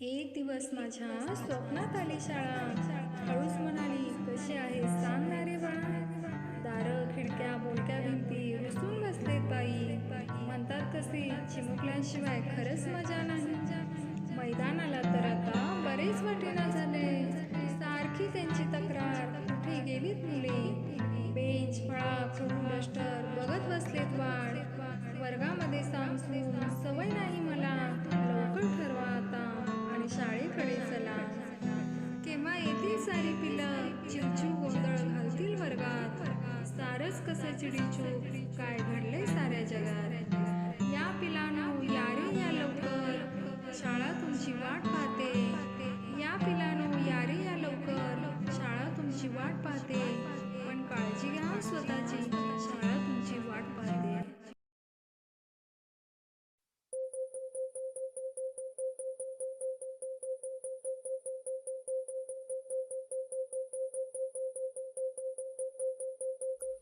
एक दिवस माझ्या स्वप्नात आली शाळा. हळूच म्हणाली कशी आहे सांग ना रे बाळा दारं खिडक्या बोलक्या भिंती रुसून बसलेत बाई. म्हणतात कसे चिमुकल्याशिवाय खरंच मजा नाही. मैदानाला तर आता बरेच वाटेना झाले. सारखी त्यांची तक्रार कुठे गेलीत मुले? बेंच फळा खडू डस्टर बघत बसलेत वाढ वर्गामध्ये सांगून सवय नाही सारच कसं चिडीचूप काय घडलंय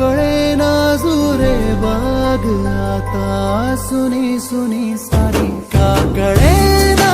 कड़े नाजूरे बाग आता सुनी सुनी सारी का कड़े ना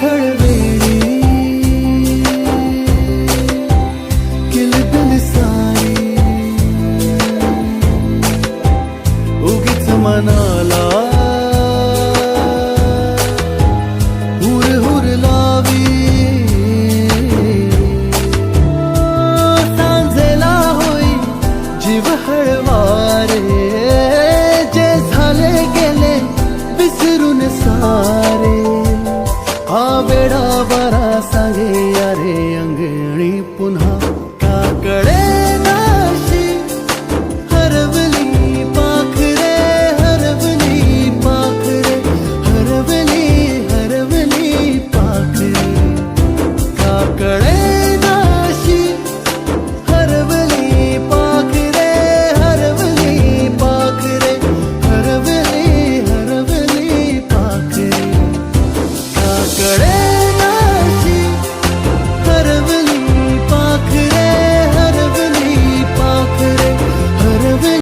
अवखळ वेळी किलबिल सारी उगीच मनाला हुर हुर लावी। सांजेला होई जीव हळवारे जे झाले गेले विसरून सारे। हा वेळा बरा सांगे अरे अंगणी पुन्हा